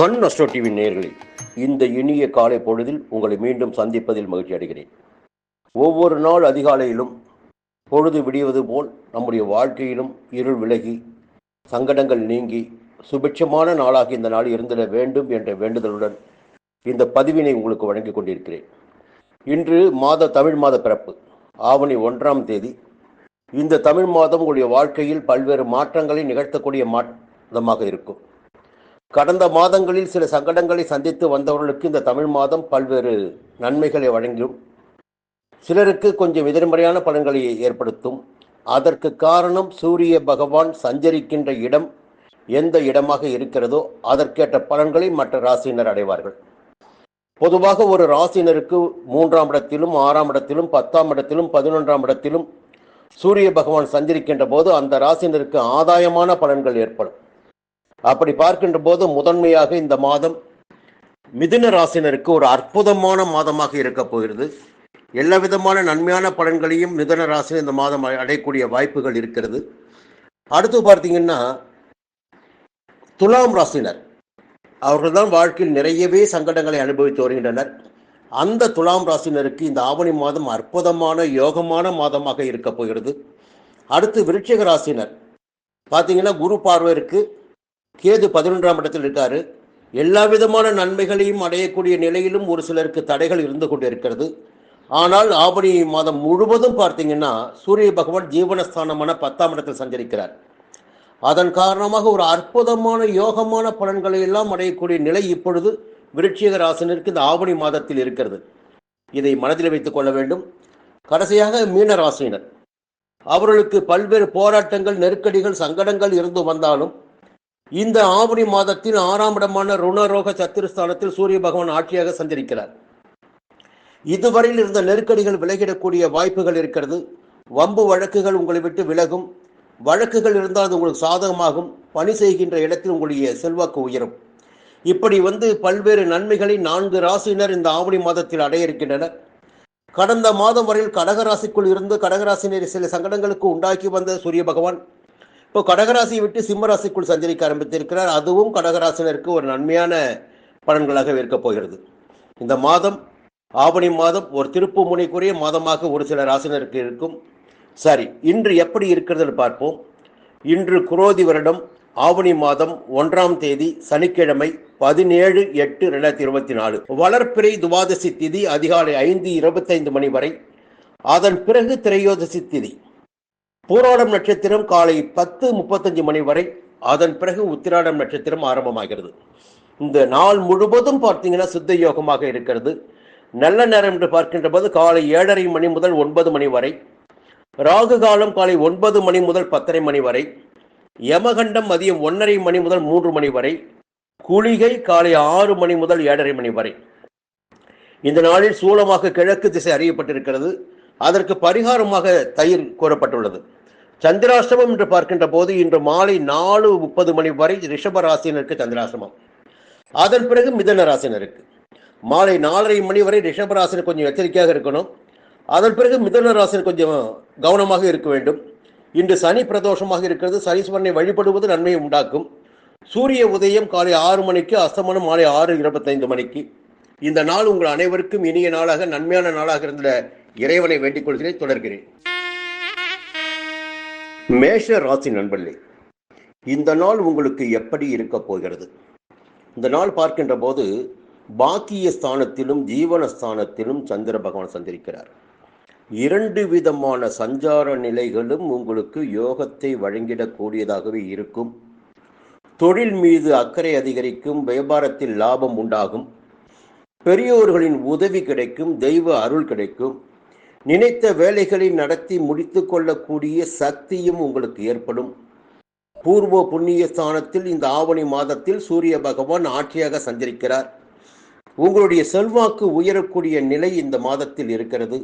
Sun astro TV நேர்களில் இந்த இனிய காலை பொழுதில் உங்களை மீண்டும் சந்திப்பதில் மகிழ்ச்சி அடைகிறேன். ஒவ்வொரு நாள் அதிகாலையிலும் பொழுது விடிவது போல் நம்முடைய வாழ்க்கையிலும் இருள் விலகி சங்கடங்கள் நீங்கி சுபிட்சமான நாளாக இந்த நாள் இருந்திட வேண்டும் என்ற வேண்டுதலுடன் இந்த பதிவினை உங்களுக்கு வழங்கிக் கொண்டிருக்கிறேன். இன்று மாத தமிழ் மாத பிறப்பு. ஆவணி ஒன்றாம் தேதி. இந்த தமிழ் மாதம் உங்களுடைய வாழ்க்கையில் பல்வேறு மாற்றங்களை நிகழ்த்தக்கூடிய மாதமாக இருக்கும். கடந்த மாதங்களில் சில சங்கடங்களை சந்தித்து வந்தவர்களுக்கு இந்த தமிழ் மாதம் பல்வேறு நன்மைகளை வழங்கியும் சிலருக்கு கொஞ்சம் எதிர்மறையான பலன்களை ஏற்படுத்தும். அதற்கு காரணம் சூரிய பகவான் சஞ்சரிக்கின்ற இடம் எந்த இடமாக இருக்கிறதோ அதற்கேற்ற பலன்களை மற்ற ராசியினர் அடைவார்கள். பொதுவாக ஒரு ராசினருக்கு மூன்றாம் இடத்திலும் ஆறாம் இடத்திலும் பத்தாம் இடத்திலும் பதினொன்றாம் இடத்திலும் சூரிய பகவான் சஞ்சரிக்கின்ற போது அந்த ராசினருக்கு ஆதாயமான பலன்கள் ஏற்படும். அப்படி பார்க்கின்ற போது முதன்மையாக இந்த மாதம் மிதுன ராசினருக்கு ஒரு அற்புதமான மாதமாக இருக்க போகிறது. எல்லா விதமான நன்மையான பலன்களையும் மிதுன ராசினர் இந்த மாதம் அடையக்கூடிய வாய்ப்புகள் இருக்கிறது. அடுத்து பார்த்தீங்கன்னா துலாம் ராசினர். அவர்கள் தான் வாழ்க்கையில் நிறையவே சங்கடங்களை அனுபவித்து வருகின்றனர். அந்த துலாம் ராசினருக்கு இந்த ஆவணி மாதம் அற்புதமான யோகமான மாதமாக இருக்க போகிறது. அடுத்து விருட்சிக ராசினர். பார்த்தீங்கன்னா குரு பார்வை இருக்குது கேது பதினொன்றாம் இடத்தில் இருக்காரு. எல்லா விதமான நன்மைகளையும் அடையக்கூடிய நிலையிலும் ஒரு சிலருக்கு தடைகள் இருந்து கொண்டு இருக்கிறது ஆனால் ஆவணி மாதம் முழுவதும் பார்த்தீங்கன்னா சூரிய பகவான் ஜீவனஸ்தானமான பத்தாம் இடத்தில் சஞ்சரிக்கிறார். அதன் காரணமாக ஒரு அற்புதமான யோகமான பலன்களை எல்லாம் அடையக்கூடிய நிலை இப்பொழுது விருட்சிக ராசினருக்கு இந்த ஆவணி மாதத்தில் இருக்கிறது. இதை மனதில் வைத்துக் கொள்ள வேண்டும். கடைசியாக மீன ராசினர். அவர்களுக்கு பல்வேறு போராட்டங்கள் நெருக்கடிகள் சங்கடங்கள் இருந்து வந்தாலும் இந்த ஆவணி மாதத்தில் ஆறாம் இடமான ருணரோக சத்துருஸ்தானத்தில் சூரிய பகவான் ஆட்சியாக சந்திருக்கிறார் இதுவரையில் இருந்த நெருக்கடிகள் விலகிடக்கூடிய வாய்ப்புகள் இருக்கிறது. வம்பு வழக்குகள் உங்களை விட்டு விலகும். வழக்குகள் இருந்தால் அது உங்களுக்கு சாதகமாகும். பணி செய்கின்ற இடத்தில் உங்களுடைய செல்வாக்கு உயரும். இப்படி வந்து பல்வேறு நன்மைகளை நான்கு ராசியினர் இந்த ஆவணி மாதத்தில் அடைய இருக்கின்றனர். கடந்த மாதம் வரையில் கடகராசிக்குள் இருந்து கடகராசினர் சில சங்கடங்களுக்கு உண்டாக்கி வந்த சூரிய பகவான் இப்போ கடகராசியை விட்டு சிம்மராசிக்குள் சஞ்சரிக்க ஆரம்பித்திருக்கிறார். அதுவும் கடகராசினருக்கு ஒரு நன்மையான பலன்களாக இருக்கப் போகிறது. இந்த மாதம் ஆவணி மாதம் ஒரு திருப்பு முனைக்குரிய மாதமாக ஒரு சில ராசினருக்கு இருக்கும். சரி இன்று எப்படி இருக்கிறது பார்ப்போம். இன்று குரோதி வருடம் ஆவணி மாதம் ஒன்றாம் தேதி சனிக்கிழமை பதினேழு எட்டு ரெண்டாயிரத்தி இருபத்தி நாலு. வளர்ப்பிறை துவாதசி திதி அதிகாலை ஐந்து இருபத்தைந்து மணி வரை. அதன் பிறகு திரையோதசி திதி. பூராடம் நட்சத்திரம் காலை பத்து முப்பத்தஞ்சு மணி வரை அதன் பிறகு உத்திராடம் நட்சத்திரம் ஆரம்பமாகிறது. இந்த நாள் முழுவதும் பார்த்தீங்கன்னா சித்த யோகமாக இருக்கிறது. நல்ல நேரம் என்று பார்க்கின்ற போது காலை ஏழரை மணி முதல் ஒன்பது மணி வரை ராகு காலம் காலை ஒன்பது மணி முதல் பத்தரை மணி வரை யமகண்டம் மதியம் ஒன்றரை மணி முதல் மூன்று மணி வரை குளிகை காலை ஆறு மணி முதல் ஏழரை மணி வரை. இந்த நாளில் சூலமாக கிழக்கு திசை அறியப்பட்டிருக்கிறது. அதற்கு பரிகாரமாக தயிர் கூறப்பட்டுள்ளது. சந்திராஷ்டமம் என்று பார்க்கின்ற போது இன்று மாலை நாலு முப்பது மணி வரை ரிஷப ராசினருக்கு சந்திராசிரமம் அதன் பிறகு மிதன ராசினருக்கு மாலை நாலரை மணி வரை ரிஷப ராசினர் கொஞ்சம் எச்சரிக்கையாக இருக்கணும். அதன் பிறகு மிதன ராசினர் கொஞ்சம் கவனமாக இருக்க வேண்டும். இன்று சனி பிரதோஷமாக இருக்கிறது. சனீஸ்வரனை வழிபடுவது நன்மையை உண்டாக்கும். சூரிய உதயம் காலை ஆறு மணிக்கு அஸ்தமனம் மாலை ஆறு இருபத்தைந்து மணிக்கு. இந்த நாள் உங்கள் அனைவருக்கும் இனிய நாளாக நன்மையான நாளாக இருந்த இறைவனை வேண்டிக் கொள்கிறேன். தொடர்கிறேன். மேஷ ராசி நண்பர்களே இந்த நாள் உங்களுக்கு எப்படி இருக்க போகிறது? இந்த நாள் பார்க்கின்ற போது பாக்கிய ஸ்தானத்திலும் ஜீவன ஸ்தானத்திலும் சந்திர பகவான் சந்திரிக்கிறார். இரண்டு விதமான சஞ்சார நிலைகளும் உங்களுக்கு யோகத்தை வழங்கிடக்கூடியதாகவே இருக்கும். தொழில் மீது அக்கறை அதிகரிக்கும் வியாபாரத்தில் லாபம் உண்டாகும். பெரியோர்களின் உதவி கிடைக்கும் தெய்வ அருள் கிடைக்கும். நினைத்த வேலைகளை நடத்தி முடித்து கொள்ளக்கூடிய சக்தியும் உங்களுக்கு ஏற்படும். பூர்வ புண்ணிய ஸ்தானத்தில் இந்த ஆவணி மாதத்தில் சூரிய பகவான் ஆட்சியாக சஞ்சரிக்கிறார். உங்களுடைய செல்வாக்கு உயரக்கூடிய நிலை இந்த மாதத்தில் இருக்கிறது.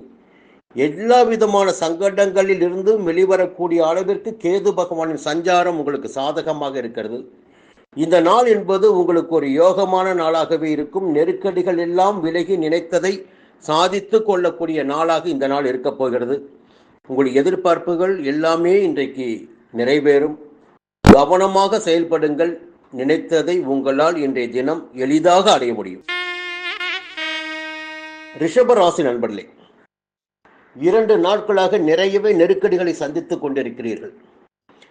எல்லா விதமான சங்கடங்களில் இருந்து வெளிவரக்கூடிய அளவிற்கு கேது பகவானின் சஞ்சாரம் உங்களுக்கு சாதகமாக இருக்கிறது. இந்த நாள் என்பது உங்களுக்கு ஒரு யோகமான நாளாகவே இருக்கும். நெருக்கடிகள் எல்லாம் விலகி நினைத்ததை சாதித்து கொள்ளக்கூடிய நாளாக இந்த நாள் இருக்க போகிறது. உங்களுடைய எதிர்பார்ப்புகள் எல்லாமே இன்றைக்கு நிறைவேறும். கவனமாக செயல்படுங்கள். நினைத்ததை உங்களால் இன்றைய தினம் எளிதாக அடைய முடியும். ரிஷபராசி நண்பர்களே இரண்டு நாட்களாக நிறையவே நெருக்கடிகளை சந்தித்துக் கொண்டிருக்கிறீர்கள்.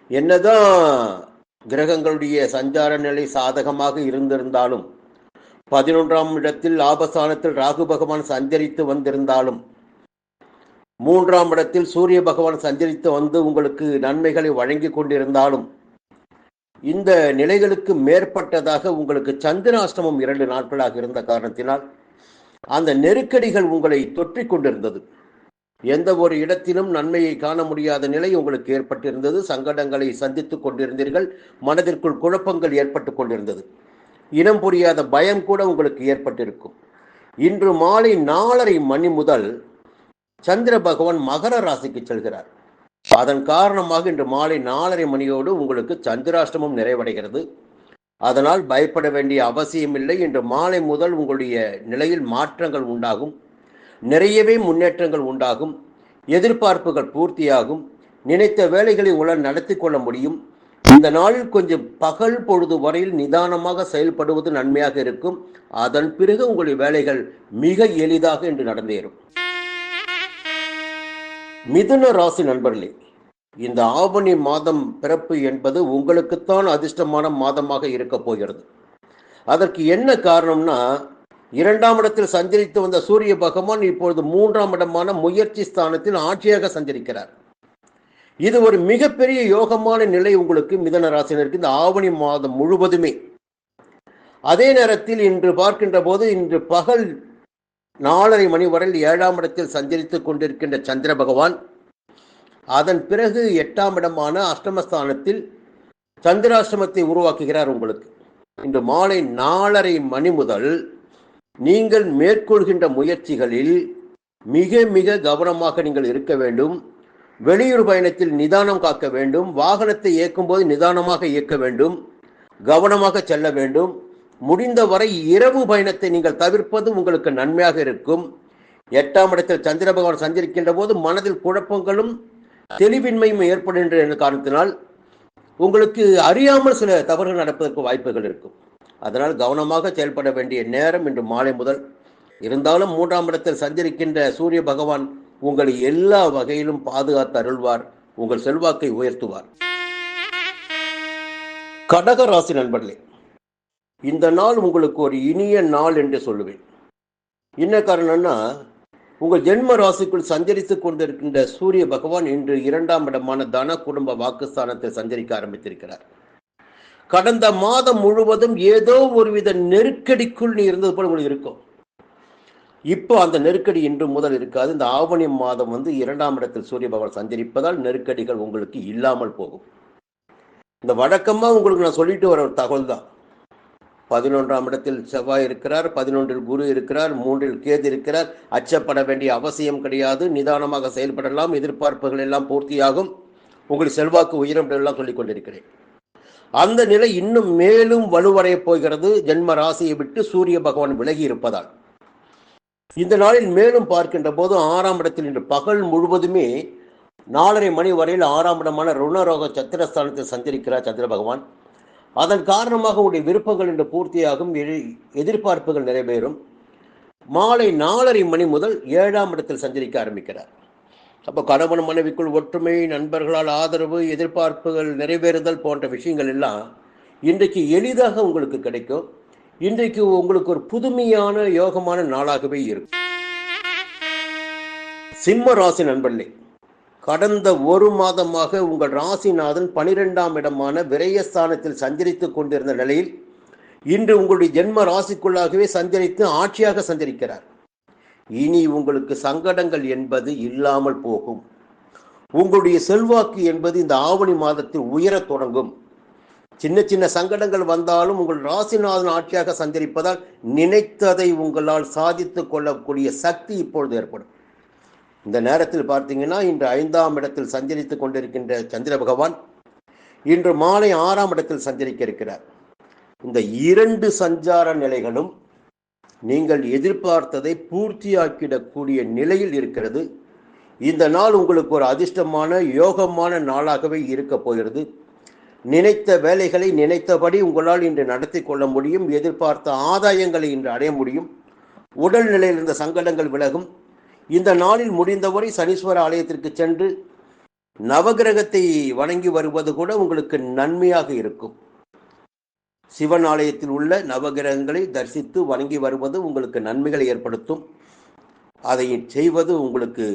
என்னதான் கிரகங்களுடைய சஞ்சார நிலை சாதகமாக இருந்திருந்தாலும் பதினொன்றாம் இடத்தில் லாபஸ்தானத்தில் ராகு பகவான் சஞ்சரித்து வந்திருந்தாலும் மூன்றாம் இடத்தில் சூரிய பகவான் சஞ்சரித்து வந்து உங்களுக்கு நன்மைகளை வழங்கி கொண்டிருந்தாலும் இந்த நிலைகளுக்கு மேற்பட்டதாக உங்களுக்கு சந்திராஷ்டமம் இரண்டு நாட்களாக இருந்த காரணத்தினால் அந்த நெருக்கடிகள் உங்களை தொற்றிக் கொண்டிருந்தது. எந்த ஒரு இடத்திலும் நன்மையை காண முடியாத நிலை உங்களுக்கு ஏற்பட்டிருந்தது. சங்கடங்களை சந்தித்துக் கொண்டிருந்தீர்கள். மனதிற்குள் குழப்பங்கள் ஏற்பட்டுக் கொண்டிருந்தது. இனம் புரியாத பயம் கூட உங்களுக்கு ஏற்பட்டிருக்கும். இன்று மாலை நாலரை மணி முதல் சந்திர பகவான் மகர ராசிக்கு செல்கிறார். அதன் காரணமாக இன்று மாலை நாலரை மணியோடு உங்களுக்கு சந்திராஷ்டமம் நிறைவடைகிறது. அதனால் பயப்பட வேண்டிய அவசியமில்லை இன்று மாலை முதல் உங்களுடைய நிலையில் மாற்றங்கள் உண்டாகும். நிறையவே முன்னேற்றங்கள் உண்டாகும். எதிர்பார்ப்புகள் பூர்த்தியாகும். நினைத்த வேலைகளை உங்களால் நடத்தி கொள்ள முடியும். இந்த நாளில் கொஞ்சம் பகல் பொழுது வரையில் நிதானமாக செயல்படுவது நன்மையாக இருக்கும். அதன் பிறகு உங்களுடைய வேலைகள் மிக எளிதாக இன்று நடந்தேறும். மிதுன ராசி நண்பர்களே இந்த ஆவணி மாதம் பிறப்பு என்பது உங்களுக்குத்தான் அதிர்ஷ்டமான மாதமாக இருக்க போகிறது. அதற்கு என்ன காரணம்னா இரண்டாம் இடத்தில் சஞ்சரித்து வந்த சூரிய பகவான் இப்பொழுது மூன்றாம் இடமான முயற்சி ஸ்தானத்தில் ஆட்சியாக சஞ்சரிக்கிறார். இது ஒரு மிகப்பெரிய யோகமான நிலை உங்களுக்கு மிதன ராசினருக்கு இந்த ஆவணி மாதம் முழுவதுமே. அதே நேரத்தில் இன்று பார்க்கின்ற போது இன்று பகல் நாலரை மணி வரையில் ஏழாம் இடத்தில் சஞ்சரித்துக் கொண்டிருக்கின்ற சந்திர பகவான் அதன் பிறகு எட்டாம் இடமான அஷ்டமஸ்தானத்தில் சந்திராஷ்டமத்தை உருவாக்குகிறார் உங்களுக்கு. இன்று மாலை நாலரை மணி முதல் நீங்கள் மேற்கொள்கின்ற முயற்சிகளில் மிக மிக கவனமாக நீங்கள் இருக்க வேண்டும். வெளியூர் பயணத்தில் நிதானம் காக்க வேண்டும். வாகனத்தை இயக்கும் போது நிதானமாக இயக்க வேண்டும். கவனமாக செல்ல வேண்டும். முடிந்தவரை இரவு பயணத்தை நீங்கள் தவிர்ப்பது உங்களுக்கு நன்மையாக இருக்கும். எட்டாம் இடத்தில் சந்திர பகவான் சந்திருக்கின்ற போது மனதில் குழப்பங்களும் தெளிவின்மையும் ஏற்படுகின்ற என்ற காரணத்தினால் உங்களுக்கு அறியாமல் சில தவறுகள் நடப்பதற்கு வாய்ப்புகள் இருக்கும். அதனால் கவனமாக செயல்பட வேண்டிய நேரம் இன்று மாலை முதல். இருந்தாலும் மூன்றாம் இடத்தில் சந்திருக்கின்ற சூரிய பகவான் உங்களை எல்லா வகையிலும் பாதுகாத்து அருள்வார் உங்கள் செல்வாக்கை உயர்த்துவார். கடக ராசி நண்பர்களே இந்த நாள் உங்களுக்கு ஒரு இனிய நாள் என்று சொல்லுவேன். என்ன காரணம்னா உங்கள் ஜென்ம ராசிக்குள் சஞ்சரித்துக் கொண்டிருக்கின்ற சூரிய பகவான் இன்று இரண்டாம் இடமான தன குடும்ப வாக்குஸ்தானத்தை சஞ்சரிக்க ஆரம்பித்திருக்கிறார். கடந்த மாதம் முழுவதும் ஏதோ ஒருவித நெருக்கடிக்குள் நீ இருந்தது போல உங்களுக்கு இருக்கும். இப்போ அந்த நெருக்கடி இன்று முதல் இருக்காது. இந்த ஆவணி மாதம் வந்து இரண்டாம் இடத்தில் சூரிய பகவான் சஞ்சரிப்பதால் நெருக்கடிகள் உங்களுக்கு இல்லாமல் போகும். இந்த வழக்கமாக உங்களுக்கு நான் சொல்லிட்டு வர ஒரு தகவல் தான். பதினொன்றாம் இடத்தில் செவ்வாய் இருக்கிறார் பதினொன்றில் குரு இருக்கிறார் மூன்றில் கேது இருக்கிறார். அச்சப்பட வேண்டிய அவசியம் கிடையாது. நிதானமாக செயல்படலாம். எதிர்பார்ப்புகள் எல்லாம் பூர்த்தியாகும். உங்கள் செல்வாக்கு உயரும் எல்லாம் சொல்லிக் கொண்டிருக்கிறேன். அந்த நிலை இன்னும் மேலும் வலுவடைய போகிறது. ஜென்ம ராசியை விட்டு சூரிய பகவான் விலகி இருப்பதால். இந்த நாளில் மேலும் பார்க்கின்ற போது ஆறாம் இடத்தில் இன்று பகல் முழுவதுமே நாலரை மணி வரையில் ஆறாம் இடமான ருணரோக சத்திரஸ்தானத்தில் சந்திரிக்கிறார் சந்திர பகவான். அதன் காரணமாக உடைய விருப்பங்கள் இன்று பூர்த்தியாகும் எதிர்பார்ப்புகள் நிறைவேறும். மாலை நாலரை மணி முதல் ஏழாம் இடத்தில் சஞ்சரிக்க ஆரம்பிக்கிறார். அப்போ கணவன் மனைவிக்குள் ஒற்றுமை நண்பர்களால் ஆதரவு எதிர்பார்ப்புகள் நிறைவேறுதல் போன்ற விஷயங்கள் எல்லாம் இன்றைக்கு எளிதாக உங்களுக்கு கிடைக்கும். இன்றைக்கு உங்களுக்கு ஒரு புதுமையான யோகமான நாளாகவே இருக்கும் சிம்ம ராசி நண்பர்களே கடந்த ஒரு மாதமாக உங்கள் ராசிநாதன் பனிரெண்டாம் இடமான விரயஸ்தானத்தில் சஞ்சரித்துக் கொண்டிருந்த நிலையில் இன்று உங்களுடைய ஜென்ம ராசிக்குள்ளாகவே சஞ்சரித்து ஆட்சியாக சஞ்சரிக்கிறார். இனி உங்களுக்கு சங்கடங்கள் என்பது இல்லாமல் போகும். உங்களுடைய செல்வாக்கு என்பது இந்த ஆவணி மாதத்தில் உயரத் தொடங்கும். சின்ன சின்ன சங்கடங்கள் வந்தாலும் உங்கள் ராசிநாதன் ஆட்சியாக சஞ்சரிப்பதால் நினைத்ததை உங்களால் சாதித்து கொள்ளக்கூடிய சக்தி இப்பொழுது ஏற்படும். இந்த நேரத்தில் பார்த்தீங்கன்னா இன்று ஐந்தாம் இடத்தில் சஞ்சரித்துக் கொண்டிருக்கின்ற சந்திர பகவான் இன்று மாலை ஆறாம் இடத்தில் சஞ்சரிக்க இருக்கிறார். இந்த இரண்டு சஞ்சார நிலைகளும் நீங்கள் எதிர்பார்த்ததை பூர்த்தியாக்கிடக்கூடிய நிலையில் இருக்கிறது. இந்த நாள் உங்களுக்கு ஒரு அதிர்ஷ்டமான யோகமான நாளாகவே இருக்க போகிறது. நினைத்த வேலைகளை நினைத்தபடி உங்களால் இன்று நடத்தி கொள்ள முடியும் எதிர்பார்த்த ஆதாயங்களை இன்று அடைய முடியும். உடல்நிலையில் இருந்த சங்கடங்கள் விலகும். இந்த நாளில் முடிந்தவரை சனீஸ்வர ஆலயத்திற்கு சென்று நவகிரகத்தை வணங்கி வருவது கூட உங்களுக்கு நன்மையாக இருக்கும். சிவன் ஆலயத்தில் உள்ள நவகிரகங்களை தரிசித்து வணங்கி வருவது உங்களுக்கு நன்மைகளை ஏற்படுத்தும். அதை செய்வது உங்களுக்கு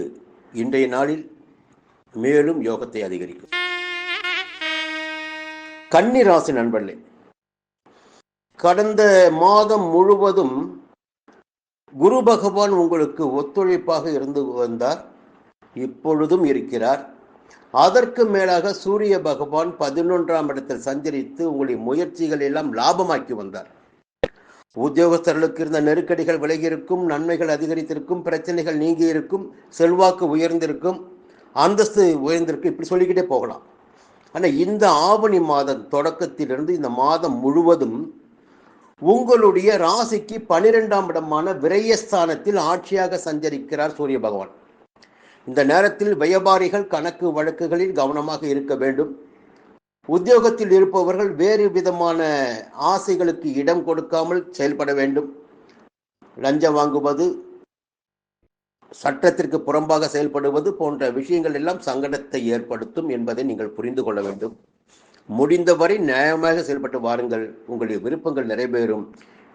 இன்றைய நாளில் மேலும் யோகத்தை அதிகரிக்கும். கன்னிராசி நண்பர்களே கடந்த மாதம் முழுவதும் குரு பகவான் உங்களுக்கு ஒத்துழைப்பாக இருந்து வந்தார் இப்பொழுதும் இருக்கிறார். அதற்கு மேலாக சூரிய பகவான் பதினொன்றாம் இடத்தில் சஞ்சரித்து உங்களுடைய முயற்சிகள் எல்லாம் லாபமாக்கி வந்தார். உத்தியோகஸ்தர்களுக்கு இருந்த நெருக்கடிகள் விலகியிருக்கும் நன்மைகள் அதிகரித்திருக்கும் பிரச்சனைகள் நீங்கி இருக்கும் செல்வாக்கு உயர்ந்திருக்கும் அந்தஸ்து உயர்ந்திருக்கும் இப்படி சொல்லிக்கிட்டே போகலாம். ஆனால் இந்த ஆவணி மாதம் தொடக்கத்திலிருந்து இந்த மாதம் முழுவதும் உங்களுடைய ராசிக்கு பனிரெண்டாம் இடமான விரயஸ்தானத்தில் ஆட்சியாக சஞ்சரிக்கிறார் சூரிய பகவான். இந்த நேரத்தில் வியாபாரிகள் கணக்கு வழக்குகளில் கவனமாக இருக்க வேண்டும். உத்தியோகத்தில் இருப்பவர்கள் வேறு விதமான ஆசைகளுக்கு இடம் கொடுக்காமல் செயல்பட வேண்டும். லஞ்சம் வாங்குவது சட்டத்திற்கு புறம்பாக செயல்படுவது போன்ற விஷயங்கள் எல்லாம் சங்கடத்தை ஏற்படுத்தும் என்பதை நீங்கள் புரிந்து கொள்ள வேண்டும். முடிந்தவரை நியாயமாக செயல்பட்டு வாருங்கள். உங்களுடைய விருப்பங்கள் நிறைவேறும்.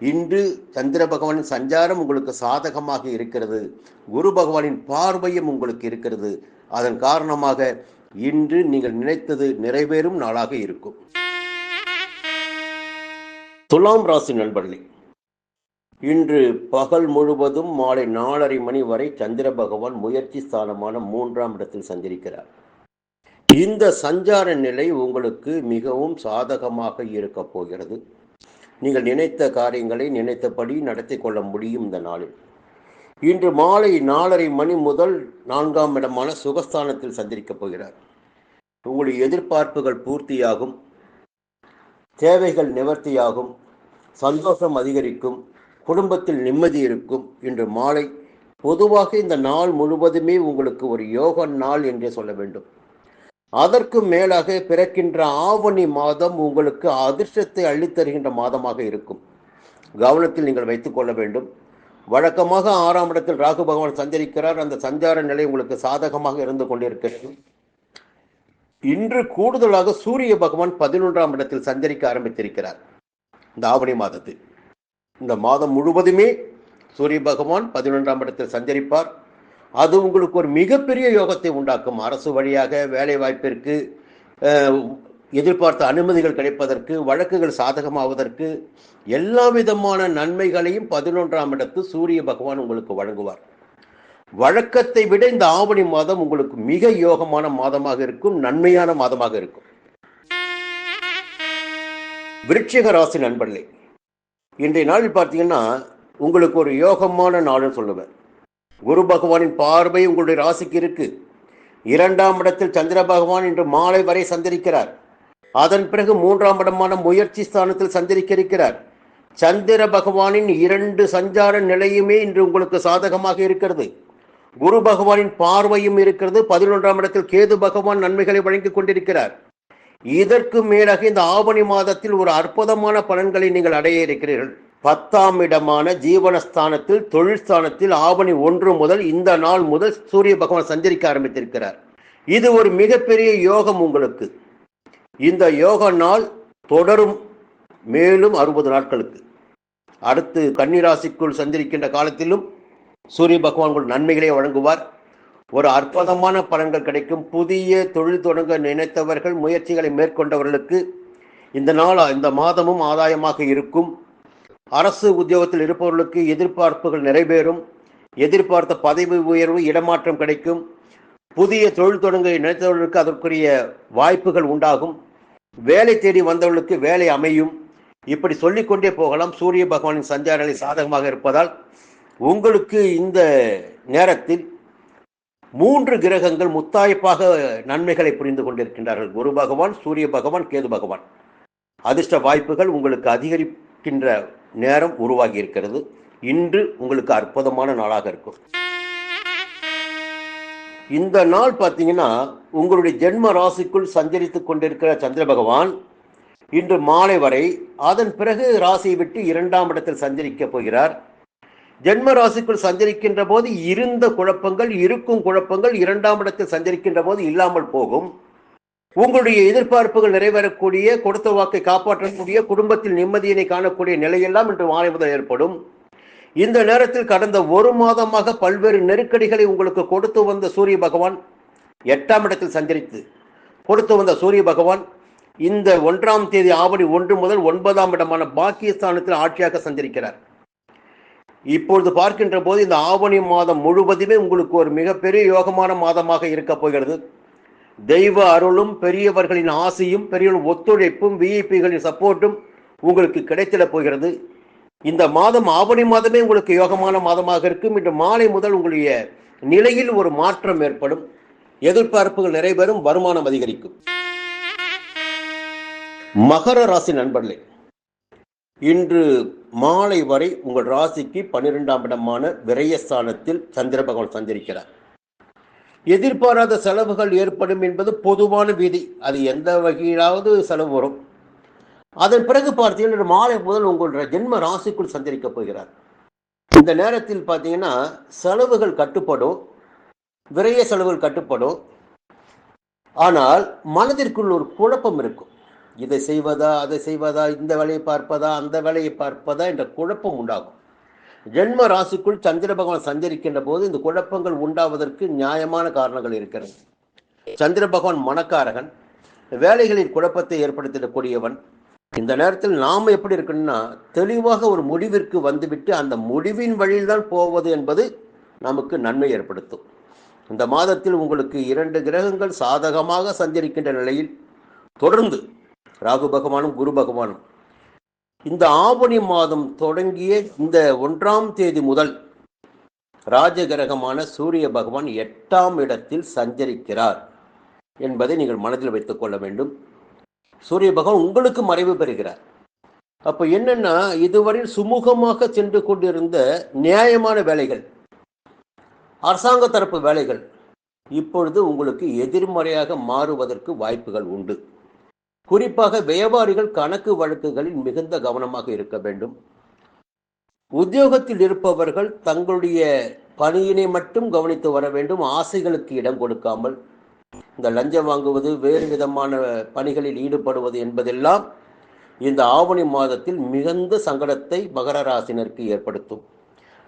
இன்று சந்திர பகவானின் சஞ்சாரம் உங்களுக்கு சாதகமாக இருக்கிறது. குரு பகவானின் பார்வையும் உங்களுக்கு இருக்கிறது. அதன் காரணமாக இன்று நீங்கள் நினைத்தது நிறைவேறும் நாளாக இருக்கும். துலாம் ராசி நண்பர்களே இன்று பகல் முழுவதும் மாலை நாலரை மணி வரை சந்திர பகவான் முயற்சி ஸ்தானமான மூன்றாம் இடத்தில் சஞ்சரிக்கிறார். இந்த சஞ்சார நிலை உங்களுக்கு மிகவும் சாதகமாக இருக்க போகிறது. நீங்கள் நினைத்த காரியங்களை நினைத்தபடி நடத்தி கொள்ள முடியும் இந்த நாளில். இன்று மாலை நாலரை மணி முதல் நான்காம் இடமான சுகஸ்தானத்தில் சந்திரிக்கப் போகிறார். உங்களுடைய எதிர்பார்ப்புகள் பூர்த்தியாகும். தேவைகள் நிவர்த்தியாகும். சந்தோஷம் அதிகரிக்கும். குடும்பத்தில் நிம்மதி இருக்கும் இன்று மாலை. பொதுவாக இந்த நாள் முழுவதுமே உங்களுக்கு ஒரு யோக நாள் என்றே சொல்ல வேண்டும். அதற்கு மேலாக பிறக்கின்ற ஆவணி மாதம் உங்களுக்கு அதிர்ஷ்டத்தை அள்ளித்தருகின்ற மாதமாக இருக்கும். கவனத்தில் நீங்கள் வைத்துக் கொள்ள வேண்டும். வழக்கமாக ஆறாம் இடத்தில் ராகு பகவான் சஞ்சரிக்கிறார். அந்த சஞ்சார நிலை உங்களுக்கு சாதகமாக இருந்து கொண்டிருக்கிறது இன்று கூடுதலாக சூரிய பகவான் பதினொன்றாம் இடத்தில் சஞ்சரிக்க ஆரம்பித்திருக்கிறார். இந்த ஆவணி மாதத்தில். இந்த மாதம் முழுவதுமே சூரிய பகவான் பதினொன்றாம் இடத்தில் சஞ்சரிப்பார். அது உங்களுக்கு ஒரு மிகப்பெரிய யோகத்தை உண்டாக்கும். அரசு வழியாக வேலை வாய்ப்பிற்கு எதிர்பார்த்த அனுமதிகள் கிடைப்பதற்கு வழக்குகள் சாதகமாவதற்கு எல்லா விதமான நன்மைகளையும் பதினொன்றாம் இடத்து சூரிய பகவான் உங்களுக்கு வழங்குவார். வழக்கத்தை விட இந்த ஆவணி மாதம் உங்களுக்கு மிக யோகமான மாதமாக இருக்கும் நன்மையான மாதமாக இருக்கும். விருட்சிக ராசி நண்பர்களே இன்றைய நாளில் பார்த்தீங்கன்னா உங்களுக்கு ஒரு யோகமான நாள்னு சொல்லுவேன். குரு பகவானின் பார்வை உங்களுடைய ராசிக்கு இருக்கு. இரண்டாம் இடத்தில் சந்திர பகவான் இன்று மாலை வரை சந்திரிக்கிறார். அதன் பிறகு மூன்றாம் இடமான முயற்சி ஸ்தானத்தில் சந்திரிக்க இருக்கிறார் சந்திர பகவானின் இரண்டு சஞ்சார நிலையுமே இன்று உங்களுக்கு சாதகமாக இருக்கிறது. குரு பகவானின் பார்வையும் இருக்கிறது. பதினொன்றாம் இடத்தில் கேது பகவான் நன்மைகளை வழங்கிக் கொண்டிருக்கிறார். இதற்கு மேலாக இந்த ஆவணி மாதத்தில் ஒரு அற்புதமான பலன்களை நீங்கள் அடைய இருக்கிறீர்கள். பத்தாம் இடமான ஜீவனஸ்தானத்தில் தொழில் ஸ்தானத்தில் ஆவணி ஒன்று முதல் இந்த நாள் முதல் சூரிய பகவான் சஞ்சரிக்க ஆரம்பித்திருக்கிறார். இது ஒரு மிகப்பெரிய யோகம் உங்களுக்கு. இந்த யோக நாள் தொடரும் மேலும் அறுபது நாட்களுக்கு. அடுத்து கன்னிராசிக்குள் சஞ்சரிக்கின்ற காலத்திலும் சூரிய பகவான் நன்மைகளை வழங்குவார். ஒரு அற்புதமான பலன்கள் கிடைக்கும். புதிய தொழில் தொடங்க நினைத்தவர்கள் முயற்சிகளை மேற்கொண்டவர்களுக்கு இந்த நாள் இந்த மாதமும் ஆதாயமாக இருக்கும். அரசு உத்தியோகத்தில் இருப்பவர்களுக்கு எதிர்பார்ப்புகள் நிறைவேறும். எதிர்பார்த்த பதவி உயர்வு இடமாற்றம் கிடைக்கும். புதிய தொழில் தொடங்க நினைத்தவர்களுக்கு அதற்குரிய வாய்ப்புகள் உண்டாகும். வேலை தேடி வந்தவர்களுக்கு வேலை அமையும். இப்படி சொல்லிக்கொண்டே போகலாம். சூரிய பகவானின் சஞ்சார சாதகமாக இருப்பதால் உங்களுக்கு இந்த நேரத்தில் மூன்று கிரகங்கள் முத்தாய்ப்பாக நன்மைகளை புரிந்து கொண்டிருக்கின்றார்கள். குரு பகவான் சூரிய பகவான் கேது பகவான். அதிர்ஷ்ட வாய்ப்புகள் உங்களுக்கு அதிகரிக்கின்ற நேரம் உருவாகி இருக்கிறது. இன்று உங்களுக்கு அற்புதமான நாளாக இருக்கும். இந்த நாள் பார்த்தீங்கன்னா உங்களுடைய ஜென்ம ராசிக்குள் சஞ்சரித்துக் கொண்டிருக்கிற சந்திர பகவான் இன்று மாலை வரை அதன் பிறகு ராசியை விட்டு இரண்டாம் இடத்தில் சஞ்சரிக்க போகிறார். ஜென்ம ராசிக்குள் சஞ்சரிக்கின்ற போது இருந்த குழப்பங்கள் இருக்கும் குழப்பங்கள் இரண்டாம் இடத்தில் சஞ்சரிக்கின்ற போது இல்லாமல் போகும். உங்களுடைய எதிர்பார்ப்புகள் நிறைவேறக்கூடிய கொடுத்த வாக்கை காப்பாற்றக்கூடிய குடும்பத்தில் நிம்மதியினை காணக்கூடிய நிலையெல்லாம் இன்று மாலை முதல் ஏற்படும். இந்த நேரத்தில் கடந்த ஒரு மாதமாக பல்வேறு நெருக்கடிகளை உங்களுக்கு கொடுத்து வந்த சூரிய பகவான் எட்டாம் இடத்தில் சஞ்சரித்து கொடுத்து வந்த சூரிய பகவான் இந்த ஒன்றாம் தேதி ஆவணி ஒன்று முதல் ஒன்பதாம் இடமான பாக்கியஸ்தானத்தில் ஆட்சியாக சஞ்சரிக்கிறார். இப்பொழுது பார்க்கின்ற போது இந்த ஆவணி மாதம் முழுவதுமே உங்களுக்கு ஒரு மிகப்பெரிய யோகமான மாதமாக இருக்க போகிறது. தெய்வ அருளும் பெரியவர்களின் ஆசையும் பெரியவர்கள் ஒத்துழைப்பும் விஐபிகளின் சப்போர்ட்டும் உங்களுக்கு கிடைத்திட போகிறது. இந்த மாதம் ஆவணி மாதமே உங்களுக்கு யோகமான மாதமாக இருக்கும். இன்று மாலை முதல் உங்களுடைய நிலையில் ஒரு மாற்றம் ஏற்படும். எதிர்பார்ப்புகள் நிறைவேறும் வருமானம் அதிகரிக்கும். மகர ராசி நண்பர்களே இன்று மாலை வரை உங்கள் ராசிக்கு பன்னிரெண்டாம் இடமான விரயஸ்தானத்தில் சந்திர பகவான் சந்திரிக்கிறார் எதிர்பாராத செலவுகள் ஏற்படும் என்பது பொதுவான விதி. அது எந்த வகையிலாவது செலவு வரும். அதன் பிறகு பார்த்தீங்கன்னா மாலை முதல் உங்களுடைய ஜென்ம ராசிக்குள் சந்திரிக்கப் போகிறார். இந்த நேரத்தில் பார்த்தீங்கன்னா செலவுகள் கட்டுப்படும். விரைய செலவுகள் கட்டுப்படும். ஆனால் மனதிற்குள் ஒரு குழப்பம் இருக்கும். இதை செய்வதா அதை செய்வதா இந்த வேலையை பார்ப்பதா அந்த வேலையை பார்ப்பதா என்ற குழப்பம் உண்டாகும். ஜென்ம ராசிக்குள் சந்திர பகவான் சஞ்சரிக்கின்ற போது இந்த குழப்பங்கள் உண்டாவதற்கு நியாயமான காரணங்கள் இருக்கிறது. சந்திர பகவான் மனக்காரகன் வேலைகளின் குழப்பத்தை ஏற்படுத்திடக்கூடியவன் இந்த நேரத்தில் நாம் எப்படி இருக்கணும்னா தெளிவாக ஒரு முடிவிற்கு வந்துவிட்டு அந்த முடிவின் வழியில்தான் போவது என்பது நமக்கு நன்மை ஏற்படுத்தும். இந்த மாதத்தில் உங்களுக்கு இரண்டு கிரகங்கள் சாதகமாக சஞ்சரிக்கின்ற நிலையில் தொடர்ந்து ராகு பகவானும் குரு பகவானும். இந்த ஆவணி மாதம் தொடங்கிய இந்த ஒன்றாம் தேதி முதல் ராஜகிரகமான சூரிய பகவான் எட்டாம் இடத்தில் சஞ்சரிக்கிறார் என்பதை நீங்கள் மனதில் வைத்துக் கொள்ள வேண்டும். சூரிய பகவான் உங்களுக்கு மறைவு பெறுகிறார். அப்போ என்னன்னா இதுவரையில் சுமூகமாக சென்று கொண்டிருந்த நியாயமான வேலைகள் அரசாங்க தரப்பு வேலைகள் இப்பொழுது உங்களுக்கு எதிர்மறையாக மாறுவதற்கு வாய்ப்புகள் உண்டு. குறிப்பாக வியாபாரிகள் கணக்கு வழக்குகளில் மிகுந்த கவனமாக இருக்க வேண்டும். உத்தியோகத்தில் இருப்பவர்கள் தங்களுடைய பணியினை மட்டும் கவனித்து வர வேண்டும். ஆசைகளுக்கு இடம் கொடுக்காமல் இந்த லஞ்சம் வாங்குவது வேறு விதமான பணிகளில் ஈடுபடுவது என்பதெல்லாம் இந்த ஆவணி மாதத்தில் மிகுந்த சங்கடத்தை மகர ராசினருக்கு ஏற்படுத்தும்.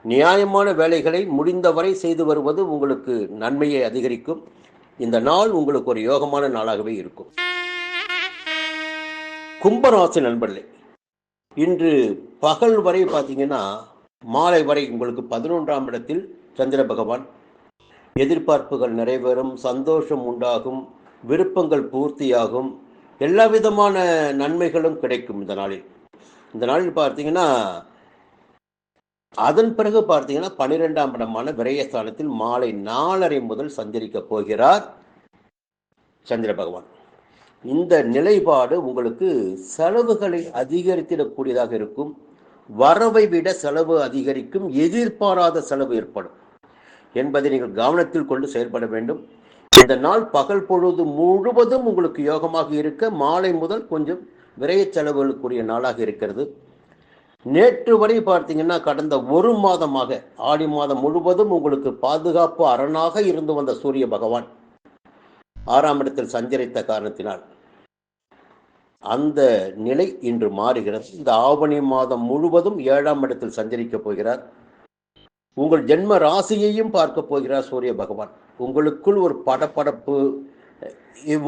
நியாயமான வேலைகளை முடிந்தவரை செய்து வருவது உங்களுக்கு நன்மையை அதிகரிக்கும். இந்த நாள் உங்களுக்கு ஒரு யோகமான நாளாகவே இருக்கும். கும்பராசி நண்பர்களே இன்று பகல் வரை பார்த்தீங்கன்னா மாலை வரை உங்களுக்கு பதினொன்றாம் இடத்தில் சந்திர பகவான். எதிர்பார்ப்புகள் நிறைவேறும் சந்தோஷம் உண்டாகும் விருப்பங்கள் பூர்த்தியாகும் எல்லா விதமான நன்மைகளும் கிடைக்கும் இந்த நாளில். இந்த நாளில் பார்த்தீங்கன்னா அதன் பிறகு பார்த்தீங்கன்னா பனிரெண்டாம் இடமான விரயஸ்தானத்தில் மாலை நாலரை முதல் சஞ்சரிக்க போகிறார் சந்திர பகவான். இந்த நிலைப்பாடு உங்களுக்கு செலவுகளை அதிகரித்திடக்கூடியதாக இருக்கும். வரவை விட செலவு அதிகரிக்கும். எதிர்பாராத செலவு ஏற்படும். என்பதை நீங்கள் கவனத்தில் கொண்டு செயல்பட வேண்டும். இந்த நாள் பகல் பொழுது முழுவதும் உங்களுக்கு யோகமாக இருக்க மாலை முதல் கொஞ்சம் விரைய செலவுகளுக்குரிய நாளாக இருக்கிறது. நேற்று வரை பார்த்தீங்கன்னா கடந்த ஒரு மாதமாக ஆடி மாதம் முழுவதும் உங்களுக்கு பாதுகாப்பு அரணாக இருந்து வந்த சூரிய பகவான். ஆறாம் இடத்தில் சஞ்சரித்த காரணத்தினால் அந்த நிலை இன்று மாறுகிறது. இந்த ஆவணி மாதம் முழுவதும் ஏழாம் இடத்தில் சஞ்சரிக்கப் போகிறார். உங்கள் ஜென்ம ராசியையும் பார்க்க போகிறார் சூரிய பகவான். உங்களுக்குள் ஒரு படப்படப்பு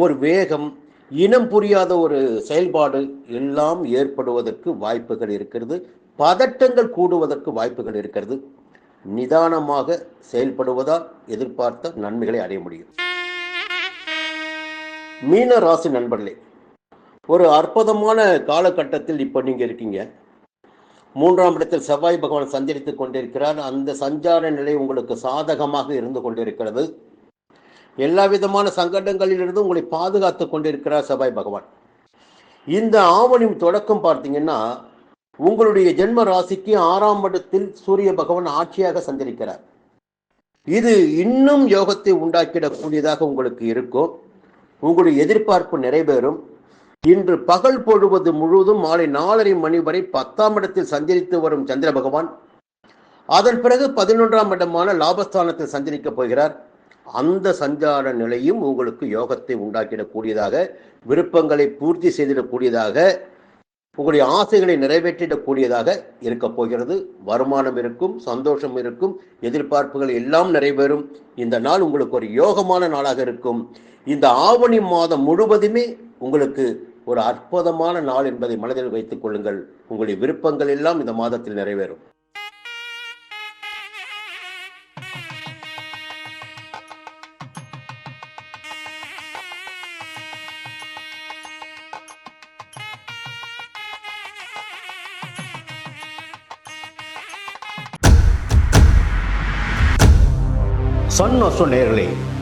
ஒரு வேகம் இனம் புரியாத ஒரு செயல்பாடு எல்லாம் ஏற்படுவதற்கு வாய்ப்புகள் இருக்கிறது. பதட்டங்கள் கூடுவதற்கு வாய்ப்புகள் இருக்கிறது. நிதானமாக செயல்படுவதால் எதிர்பார்த்த நன்மைகளை அடைய முடியும். மீன ராசி நண்பர்களே ஒரு அற்புதமான காலகட்டத்தில் இப்போ நீங்கள் இருக்கீங்க. மூன்றாம் இடத்தில் செவ்வாய் பகவான் சஞ்சரித்து கொண்டிருக்கிறார். அந்த சஞ்சார நிலை உங்களுக்கு சாதகமாக இருந்து கொண்டிருக்கிறது. எல்லா விதமான சங்கடங்களிலிருந்து உங்களை பாதுகாத்து கொண்டிருக்கிறார் செவ்வாய் பகவான். இந்த ஆவணி தொடக்கம் பார்த்தீங்கன்னா உங்களுடைய ஜென்ம ராசிக்கு ஆறாம் இடத்தில் சூரிய பகவான் ஆட்சியாக சஞ்சரிக்கிறார். இது இன்னும் யோகத்தை உண்டாக்கிடக்கூடியதாக உங்களுக்கு இருக்கும். உங்களுடைய எதிர்பார்ப்பு நிறைவேறும். இன்று பகல் பொழுவது முழுவதும் மாலை நாலரை மணி வரை பத்தாம் இடத்தில் சஞ்சரித்து வரும் சந்திர பகவான். அதன் பிறகு பதினொன்றாம் இடமான லாபஸ்தானத்தில் சஞ்சரிக்கப் போகிறார். அந்த சஞ்சார நிலையும் உங்களுக்கு யோகத்தை உண்டாக்கிடக்கூடியதாக விருப்பங்களை பூர்த்தி செய்திடக்கூடியதாக உங்களுடைய ஆசைகளை நிறைவேற்றிடக்கூடியதாக இருக்க போகிறது. வருமானம் இருக்கும் சந்தோஷம் இருக்கும் எதிர்பார்ப்புகள் எல்லாம் நிறைவேறும். இந்த நாள் உங்களுக்கு ஒரு யோகமான நாளாக இருக்கும். இந்த ஆவணி மாதம் முழுவதுமே உங்களுக்கு ஒரு அற்புதமான நாள் என்பதை மனதில் வைத்துக் கொள்ளுங்கள். உங்களுடைய விருப்பங்கள் எல்லாம் இந்த மாதத்தில் நிறைவேறும். சன் அஸ்ட்ரோ நேர்களே